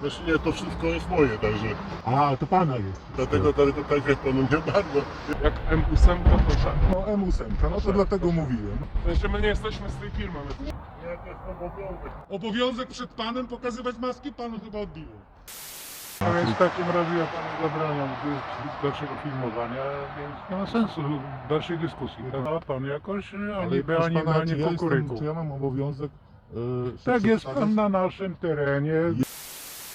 Znaczy nie, to wszystko jest moje, także A, to pana jest. dlatego tak, tak jak panu nie bardzo. Jak M8 to proszę. No M8, no to dlatego mówiłem. Jeszcze my nie jesteśmy z tej firmy. my- Nie, to jest obowiązek. Obowiązek przed panem pokazywać maski panu chyba odbiło. No więc w takim razie ja panu zabraniam dy- dalszego filmowania, więc nie ma sensu dalszej dyskusji. A pan jakoś ani by, proszę ani pana, czy ani ja, jestem, kukuryku. czy ja mam obowiązek yy, się Tak jest przedstawiać? pan na naszym terenie.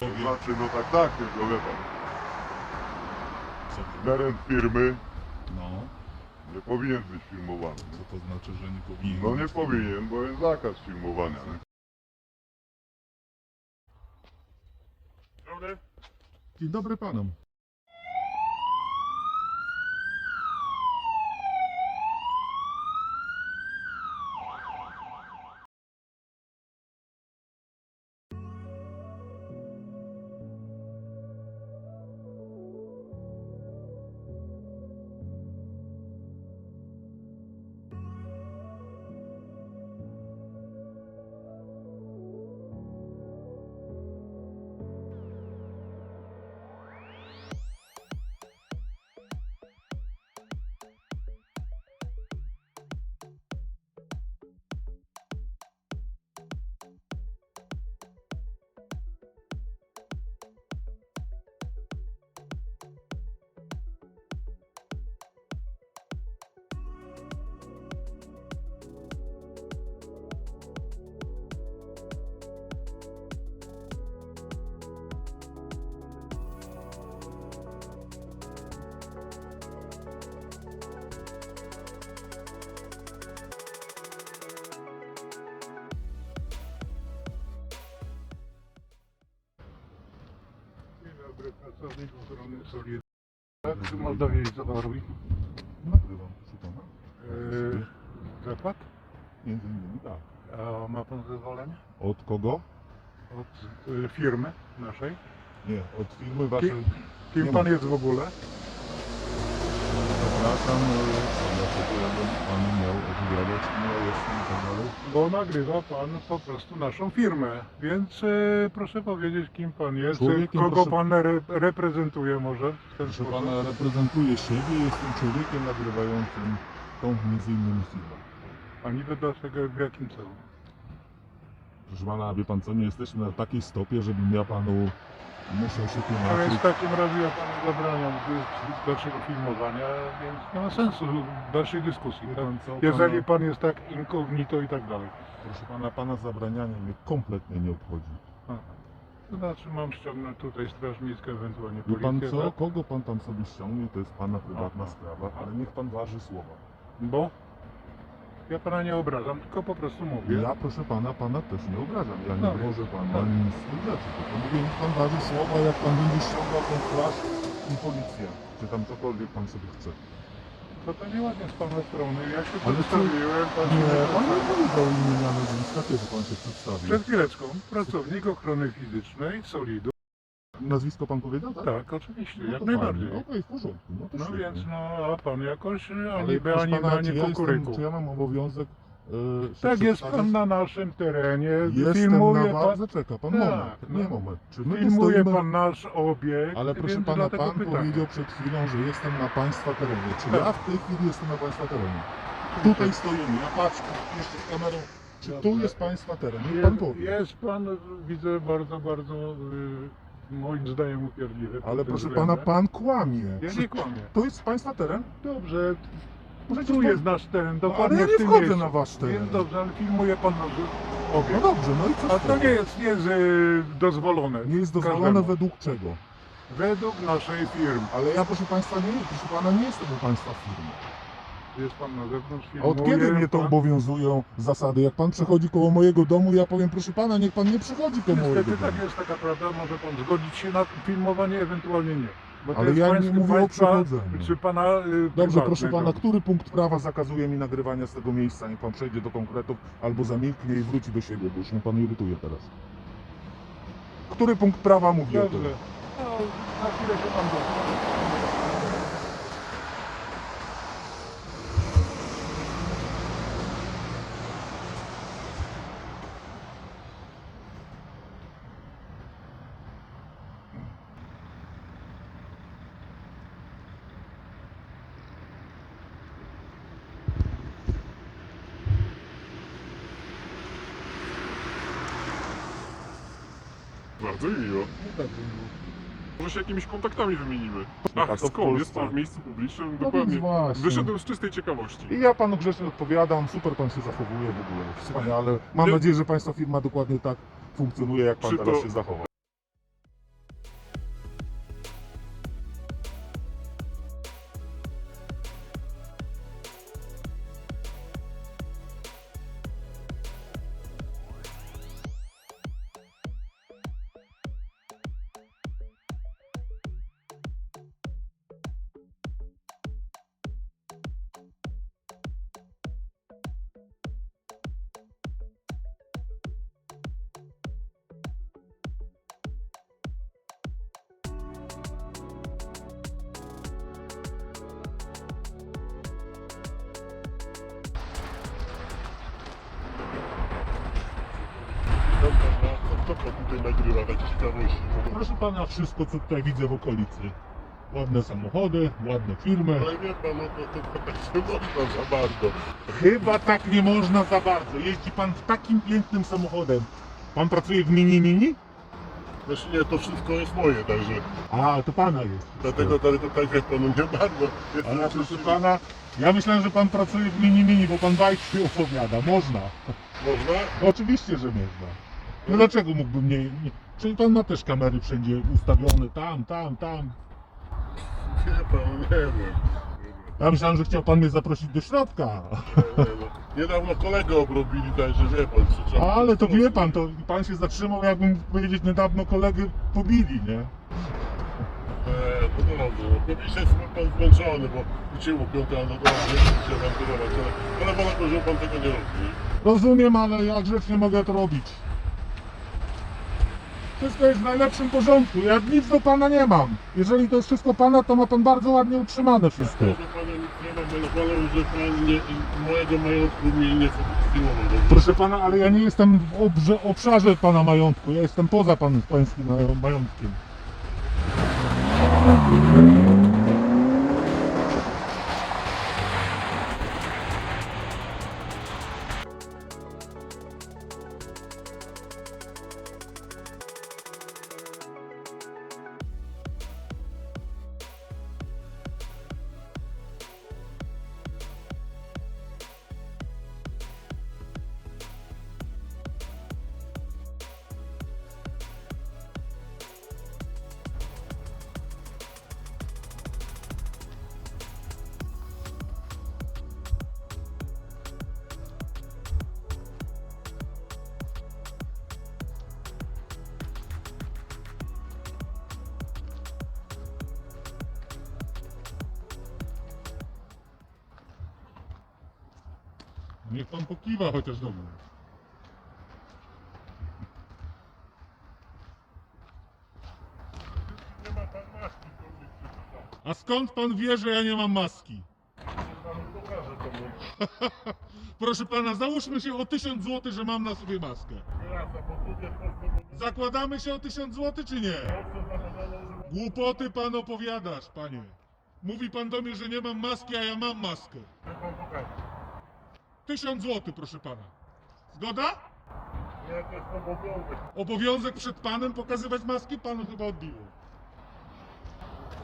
To znaczy, no tak, tak, tylko wie pan. Teren firmy No, nie powinien być filmowany. co to znaczy, że nie powinien? No nie powinien, bo jest zakaz filmowania. nie? Dobry? Dzień dobry panom. Ochrony Solidarności. Tak, można wiedzieć co pan robi? Nagrywam, zakład? Między innymi tak. A ma pan zezwolenie? Od kogo? Od y, firmy naszej? Nie, od firmy waszej. Kim Nie pan ma. jest w ogóle? Zapraszam, e, dlaczego ja bym panu miał odbierać, jestem i tak dalej. Bo nagrywa pan po prostu naszą firmę, więc e, proszę powiedzieć kim pan jest, Człowiekiem, kogo proszę- pan re, reprezentuje może w ten Proszę sposób. pana, reprezentuję siebie, jestem człowiekiem nagrywającym tą między innymi firmę. A niby dlaczego, w jakim celu? Proszę pana, wie pan co, nie jesteśmy na takiej stopie, żebym ja panu musiał się No więc w takim razie ja panu zabraniam dy- dalszego filmowania, więc nie ma sensu dalszej dyskusji. Wie pan co, Jeżeli pan jest tak incognito i tak dalej. proszę pana, pana zabranianie mnie kompletnie nie obchodzi. To znaczy mam ściągnąć tutaj Straż Miejską, ewentualnie Wie pan co, tak? kogo pan tam sobie ściągnie, to jest pana prywatna Aha. sprawa, ale niech pan waży słowa. Bo? Ja pana nie obrażam, tylko po prostu mówię. Ja proszę pana, pana też nie obrażam. Ja nie No, grożę no. ani nic z tych rzeczy. Tylko mówię, niech pan waży słowa, jak pan będzie ściągał ten flash i policja. Czy tam cokolwiek pan sobie chce. To to nieładnie z pana strony. Ja się Ale przedstawiłem. Pan się Nie, pan nie przedstawił. powiedział imienia nazwiska, kiedy pan się przedstawił. Przed chwileczką. Pracownik ochrony fizycznej Solidu. Nazwisko pan powiedział, tak? Tak, oczywiście, No jak to najbardziej. fajnie, Okej, w porządku. No, to No świetnie. więc no, a pan jakoś Ale ani by, proszę ani pana, ani czy ja, kukuryku. jestem, czy ja mam obowiązek e, się Tak jest pan na naszym terenie, Jestem filmuje na pan, wadze, czeka pan Tak, moment, no. nie moment. Czy my tu filmuje stoimy... pan nasz obiekt, Ale proszę więc pana, dlatego pan pytam. powiedział przed chwilą, że jestem na państwa terenie. Czy ja w tej chwili jestem na państwa terenie? Tutaj stoimy, ja patrzę jeszcze z kamerą. Czy tu jest państwa teren? Niech pan Jest, powie. jest pan, widzę, bardzo, bardzo y, moim zdaniem upierdliwy. pod Ale proszę pana, pan kłamie. Ja nie kłamię. To jest państwa teren? Dobrze, Możecie tu jest nasz teren, No, dokładnie ale ja w nie tym wchodzę miejscu. na wasz teren. Więc dobrze, ale filmuje pan nasz No obiekt. dobrze, no i co A z to tego? nie jest, nie jest y, dozwolone. Nie jest dozwolone każdemu. według czego? Według naszej firmy. Ale ja proszę państwa nie, proszę pana nie jestem u państwa firmy. Jest pan na zewnątrz, filmuje od kiedy mnie to pan. obowiązują zasady? Jak pan przechodzi koło mojego domu, ja powiem proszę pana, niech pan nie przychodzi koło mojego Niestety domu. tak jest taka prawda, może pan zgodzić się na filmowanie, ewentualnie nie. Bo to Ale jest ja nie mówię o państwa- przechodzeniu. Czy pana y, Dobrze, proszę pana, który punkt prawa zakazuje mi nagrywania z tego miejsca? Niech pan przejdzie do konkretów albo zamilknie i wróci do siebie, bo już mnie pan irytuje teraz. Który punkt prawa mówi o Dobrze. tym? No, na chwilę się pan da. Bardzo mi miło. Może się jakimiś kontaktami wymienimy. No Ach, tak, skąd? Jest pan w miejscu publicznym? No Dokładnie. właśnie. Wyszedłem z czystej ciekawości. I ja panu grzecznie odpowiadam, super pan się zachowuje w ogóle, wspaniale. Mam Nie- nadzieję, że państwa firma dokładnie tak funkcjonuje, jak pan Czy teraz to- się zachował. Tutaj nagrywa tak ciekawości? Proszę pana, wszystko co tutaj widzę w okolicy. Ładne samochody, ładne firmy. Ale wie pan, no to, to, to tak nie można za bardzo. Chyba tak nie można za bardzo. Jeździ pan w takim pięknym samochodem. Pan pracuje w mini mini? Znaczy nie, to wszystko jest moje, także A, to pana jest. dlatego, dlatego tak jak panu nie bardzo. Ale proszę pana, ja myślałem, że pan pracuje w mini mini, bo pan bajki opowiada. Można. Można? Oczywiście, że można. No dlaczego mógłbym nie, nie... Czyli pan ma też kamery wszędzie ustawione, tam, tam, tam. Wie pan, nie wiem. Ja myślałem, że chciał pan mnie zaprosić do środka. Nie, nie, no. Niedawno kolegę obrobili, także wie pan, trzeba... Ale to wie pan, to pan się zatrzymał, jakbym powiedzieć, niedawno kolegę pobili, nie? Eee, no dobrze, no się jest pan zmęczony, bo ucięło piąte, ale dobrze, nie chcę się awanturować, ale, ale wolę, że pan tego nie robi. Rozumiem, ale ja grzecznie mogę to robić. Wszystko jest w najlepszym porządku. Ja nic do pana nie mam. Jeżeli to jest wszystko pana, to ma pan bardzo ładnie utrzymane wszystko. Proszę pana, nic nie mam, ale wolę, że pan nie, mojego majątku mnie nie fokusował. dobrze? Proszę pana, ale ja nie jestem w obrze, obszarze pana majątku. Ja jestem poza pan, pańskim mają- majątkiem. Niech pan pokiwa chociaż do mnie. Nie ma pan maski, to mnie przeczyta. A skąd pan wie, że ja nie mam maski? Panu pokażę to mu. Proszę pana, załóżmy się o 1000 zł, że mam na sobie maskę. Zakładamy się o 1000 zł, czy nie? Głupoty pan opowiadasz, panie. Mówi pan do mnie, że nie mam maski, a ja mam maskę. pan pokaże. 1000 zł, proszę pana. Zgoda? Jest obowiązek. Obowiązek przed panem pokazywać maski? Panu chyba odbiło.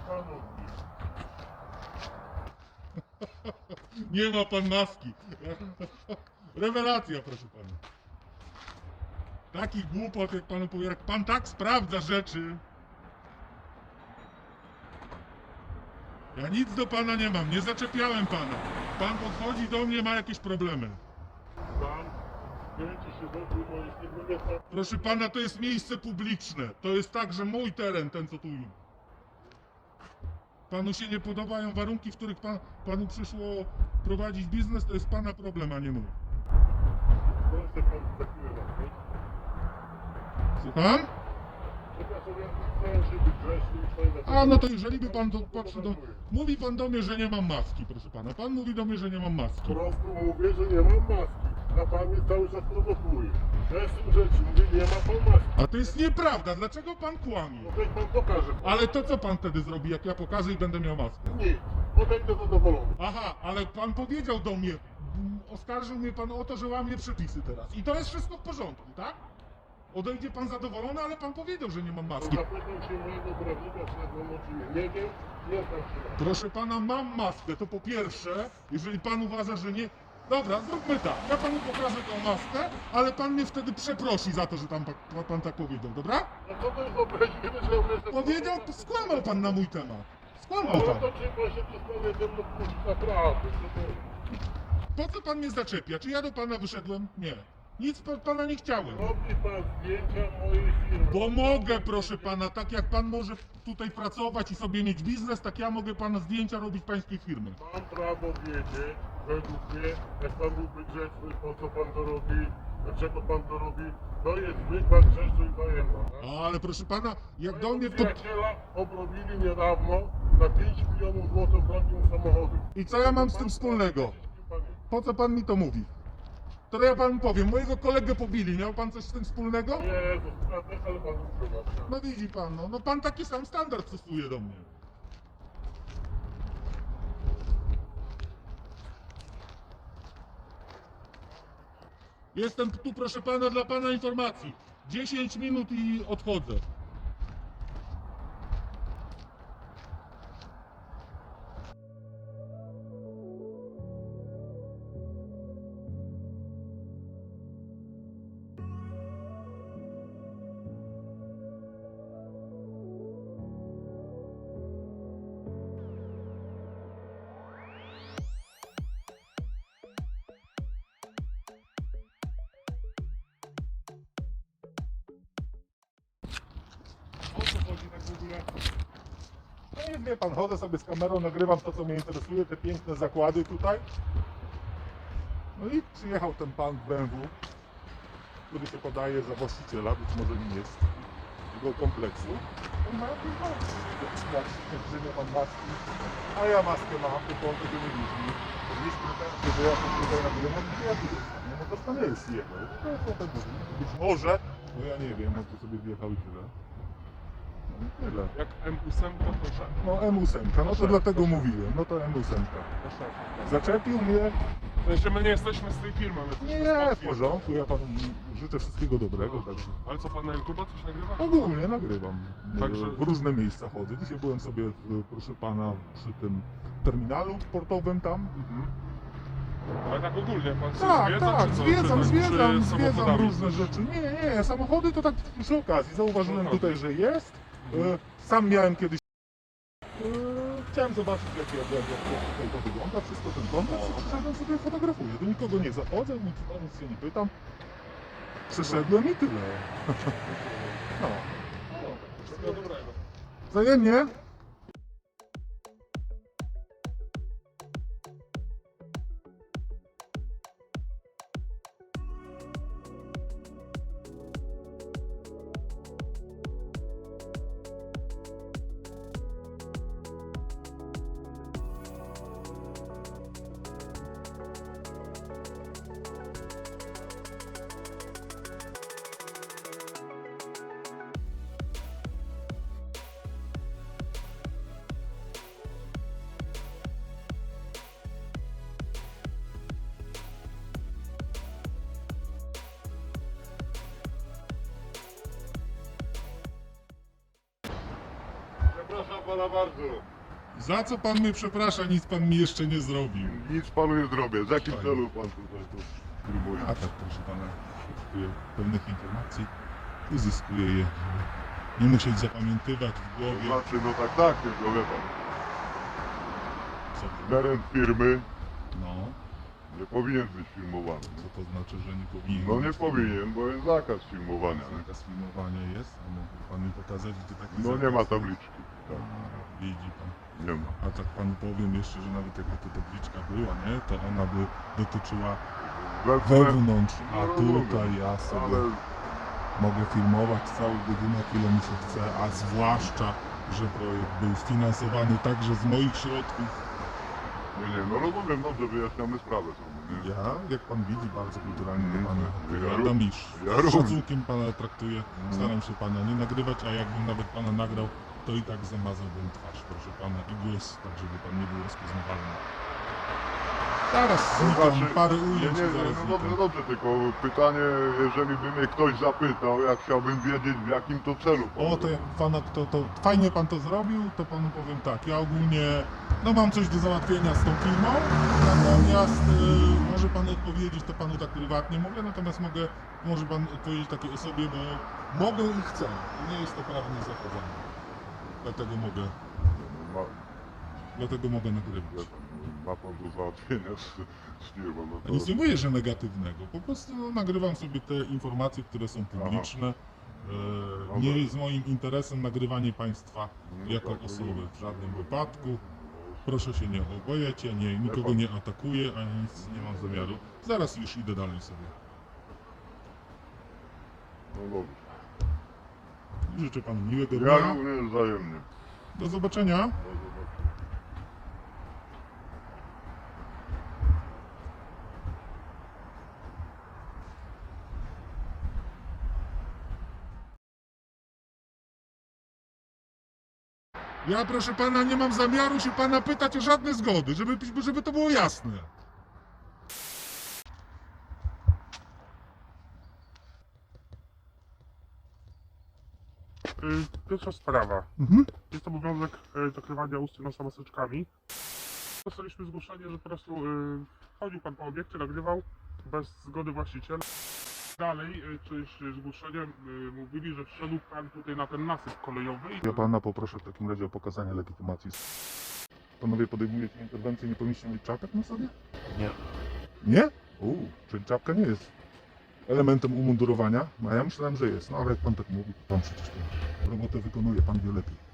Panu. Nie ma pan maski. Rewelacja, proszę pana. Taki głupot, jak panu powie, jak pan tak sprawdza rzeczy. Ja nic do pana nie mam, nie zaczepiałem pana. Pan podchodzi do mnie, ma jakieś problemy. Pan, kręci się wokół. Proszę pana, to jest miejsce publiczne. To jest także mój teren, ten co tu. Panu się nie podobają warunki, w których pan, panu przyszło prowadzić biznes, to jest pana problem, a nie mój. Proszę pan? Słucham? A no to jeżeli by pan to patrzy do... Mówi pan do mnie, że nie mam maski, proszę pana. Pan mówi do mnie, że nie mam maski. Prosto mówię, że nie mam maski, a pan mnie cały czas prowokuje. Ja jestem mówię, nie ma pan maski. A to jest nieprawda, dlaczego pan kłamie? No weź pan pokaże. Ale to co pan wtedy zrobi, jak ja pokażę i będę miał maskę? Nic, odejdę zadowolony. Aha, ale pan powiedział do mnie, oskarżył mnie pan o to, że łamie przepisy teraz. I to jest wszystko w porządku, tak? Odejdzie pan zadowolony, ale pan powiedział, że nie mam maski. Zapytam się mojego prawnika, czy oczywiście. Nie wiem, nie znam się. Proszę pana, mam maskę, to po pierwsze, jeżeli pan uważa, że nie... Dobra, zróbmy tak, ja panu pokażę tą maskę, ale pan mnie wtedy przeprosi za to, że tam pan, pan tak powiedział, dobra? No co to jest obraźliwe, że obraźliwe? Powiedział, skłamał pan na mój temat. Skłamał No pan. to trzeba się przestawiać ze mną naprawdę. co to- Po co pan mnie zaczepia? Czy ja do pana wyszedłem? Nie. Nic od pana nie chciałem. Robi pan zdjęcia mojej firmy. Bo mogę, proszę pana, tak jak pan może tutaj pracować i sobie mieć biznes, tak ja mogę pana zdjęcia robić pańskiej firmy. Mam prawo wiedzieć, według mnie, jak pan byłby grzeczny, po co pan to robi, dlaczego pan to robi, to jest zwykła grzeczność wojenna. tak? Ale proszę pana, jak do mnie... To... przyjaciela obrobili niedawno na 5 milionów złotych bronią samochodu. I co ja mam z tym wspólnego? Po co pan mi to mówi? To ja panu powiem, mojego kolegę pobili, miał pan coś z tym wspólnego? Jezus, ale pan ukrywa. No widzi pan, no, no pan taki sam standard stosuje do mnie. Jestem tu, proszę pana, dla pana informacji. 10 minut i odchodzę. Wie pan, chodzę sobie z kamerą, nagrywam to, co mnie interesuje, te piękne zakłady tutaj. No i przyjechał ten pan BMW, który się podaje za właściciela, być może nim jest, tego kompleksu. On ma jakieś nie mam maski, a ja maskę mam, tylko on tego nie widzi. Gdzieś że ja to tutaj nagrywam, ja jestem, nie? No to to nie jest jego. To jest o tym. Być może, bo ja nie wiem, on tu sobie wjechał i tyle. I tyle. Jak M8 to szef. No M8, no to dlatego mówiłem, no to M8. To szef. Zaczepił mnie, sensie my nie jesteśmy z tej firmy, my jesteśmy nie, w porządku, ja panu życzę wszystkiego dobrego, także Ale co pan na YouTube coś nagrywa? ogólnie nagrywam. Także- W różne miejsca chodzę. Dzisiaj byłem sobie, w- proszę pana, przy tym terminalu portowym tam. Mhm. Ale tak ogólnie, pan się Tak, zwiedza, tak, czy co? zwiedzam, czy, zwiedzam, czy zwiedzam samochodami różne rzeczy. Nie, nie, samochody to tak przy okazji. Zauważyłem Samochody. tutaj, że jest. E, Sam miałem kiedyś. e, Chciałem zobaczyć, jak, jak, jak, jak tutaj to wygląda, wszystko ten kompleks i przyszedłem sobie fotografuję. Do nikogo nie zachodzę, nic, o nic się nie pytam. Przeszedłem i tyle. No. Wszystkiego dobrego. Wzajemnie. Pana bardzo. Za co pan mnie przeprasza, nic pan mi jeszcze nie zrobił. Nic panu nie zrobię. Z jakim celu pan tutaj to próbuje? A tak, proszę pana, poszukuję pewnych informacji, uzyskuję je. Nie musieć zapamiętywać w głowie. Znaczy, no tak, tak, tylko wie pan. Co to, Teren firmy no, nie powinien być filmowany. co to znaczy, że nie powinien. No nie być powinien, bo jest zakaz filmowania. nie? Zakaz filmowania jest, a mógłby pan mi pokazać, gdzie taki No zakaz nie ma jest? tabliczki. Tak, A, Widzi pan. nie ma. A tak panu powiem jeszcze, że nawet jakby to tabliczka była, nie, to ona by dotyczyła wewnątrz, a No, tutaj ja sobie ale mogę filmować cały budynek, ile mi się chce, a zwłaszcza, że projekt był sfinansowany także z moich środków. nie, nie, no rozumiem, dobrze wyjaśniamy sprawę sobie? Ja, jak pan widzi, bardzo kulturalnie do pana Ja wyglądam i z szacunkiem pana traktuję. Staram się pana nie nagrywać, a jakbym nawet pana nagrał, to i tak zamazałbym twarz, proszę pana, i głos, tak żeby pan nie był rozpoznawalny. Zaraz To znikam, znaczy- parę Nie, ujęć nie, i nie, zaraz no dobrze, znikam. dobrze, tylko pytanie, jeżeli by mnie ktoś zapytał, ja chciałbym wiedzieć w jakim to celu. O, to jak pana, to, to fajnie pan to zrobił, to panu powiem tak, ja ogólnie, no mam coś do załatwienia z tą firmą, natomiast y, może pan odpowiedzieć, to panu tak prywatnie mówię, natomiast mogę, może pan odpowiedzieć takiej osobie, bo mogę i chcę, nie jest to prawnie zakazane. Dlatego mogę, Ma, dlatego mogę nagrywać. ma pan do załatwienia z, z firmą, no to... nic nie mówię, że negatywnego, po prostu no, nagrywam sobie te informacje, które są publiczne. E, Dobra. nie jest moim interesem nagrywanie państwa No jako tak, osoby w żadnym wypadku. Proszę się nie obawiać, ja nie, nikogo nie atakuję, ani nic nie mam zamiaru. Zaraz już idę dalej sobie. No dobrze. Życzę panu miłego Ja dnia. również wzajemnie. Do zobaczenia. Do zobaczenia. Ja proszę pana nie mam zamiaru się pana pytać o żadne zgody, żeby, żeby to było jasne. Y, Pierwsza sprawa. Mhm. Jest obowiązek y, zakrywania ust nosa maseczkami. Dostaliśmy zgłoszenie, że po prostu y, chodził pan po obiekcie, nagrywał bez zgody właściciela. Dalej, y, czyś zgłoszenie y, mówili, że wszedł pan tutaj na ten nasyp kolejowy Ja pana poproszę w takim razie o pokazanie legitymacji. Panowie podejmujecie interwencję, nie powinniście mieć czapek na sobie? Nie. Nie? Uuu, czyli czapka nie jest elementem umundurowania. No ja myślałem, że jest, no ale jak pan tak mówi, to pan przecież tę robotę wykonuje, pan wie lepiej.